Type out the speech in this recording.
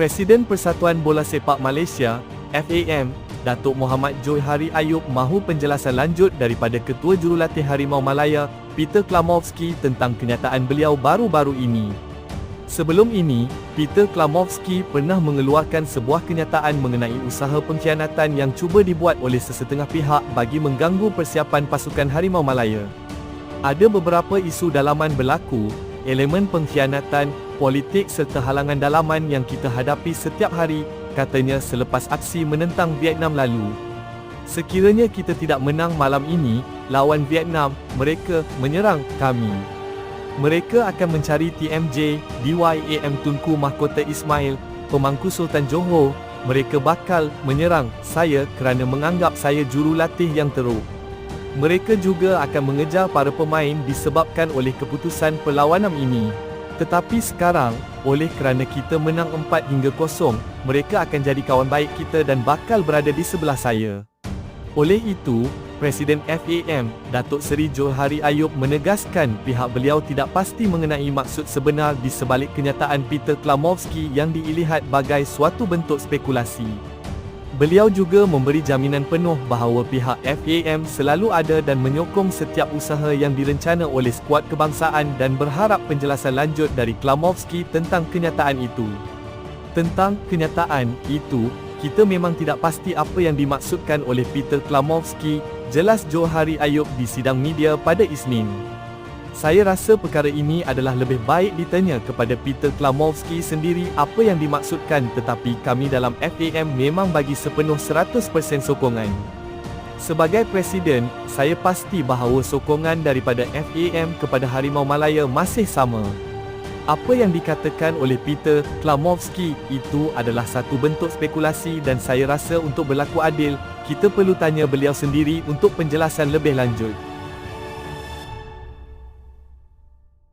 Presiden Persatuan Bola Sepak Malaysia, FAM, Datuk Muhammad Johari Ayub mahu penjelasan lanjut daripada Ketua Jurulatih Harimau Malaya, Peter Klamovski tentang kenyataan beliau baru-baru ini. Sebelum ini, Peter Klamovski pernah mengeluarkan sebuah kenyataan mengenai usaha pengkhianatan yang cuba dibuat oleh sesetengah pihak bagi mengganggu persiapan pasukan Harimau Malaya. Ada beberapa isu dalaman berlaku, elemen pengkhianatan, politik serta halangan dalaman yang kita hadapi setiap hari, katanya selepas aksi menentang Vietnam lalu. Sekiranya kita tidak menang malam ini, lawan Vietnam, mereka menyerang kami. Mereka akan mencari TMJ, DYAM Tunku Mahkota Ismail, pemangku Sultan Johor. Mereka bakal menyerang saya kerana menganggap saya jurulatih yang teruk. Mereka juga akan mengejar para pemain disebabkan oleh keputusan perlawanan ini. Tetapi sekarang, oleh kerana kita menang 4 hingga 0, mereka akan jadi kawan baik kita dan bakal berada di sebelah saya. Oleh itu, Presiden FAM, Datuk Seri Johari Ayub menegaskan pihak beliau tidak pasti mengenai maksud sebenar di sebalik kenyataan Peter Klamovski yang dilihat bagai suatu bentuk spekulasi. Beliau juga memberi jaminan penuh bahawa pihak FAM selalu ada dan menyokong setiap usaha yang direncana oleh skuad kebangsaan dan berharap penjelasan lanjut dari Klamovski tentang kenyataan itu. Tentang kenyataan itu, kita memang tidak pasti apa yang dimaksudkan oleh Peter Klamovski, jelas Johari Ayub di sidang media pada Isnin. Saya rasa perkara ini adalah lebih baik ditanya kepada Peter Klamovski sendiri apa yang dimaksudkan tetapi kami dalam FAM memang bagi sepenuh 100% sokongan. Sebagai Presiden, saya pasti bahawa sokongan daripada FAM kepada Harimau Malaya masih sama. Apa yang dikatakan oleh Peter Klamovski itu adalah satu bentuk spekulasi dan saya rasa untuk berlaku adil, kita perlu tanya beliau sendiri untuk penjelasan lebih lanjut.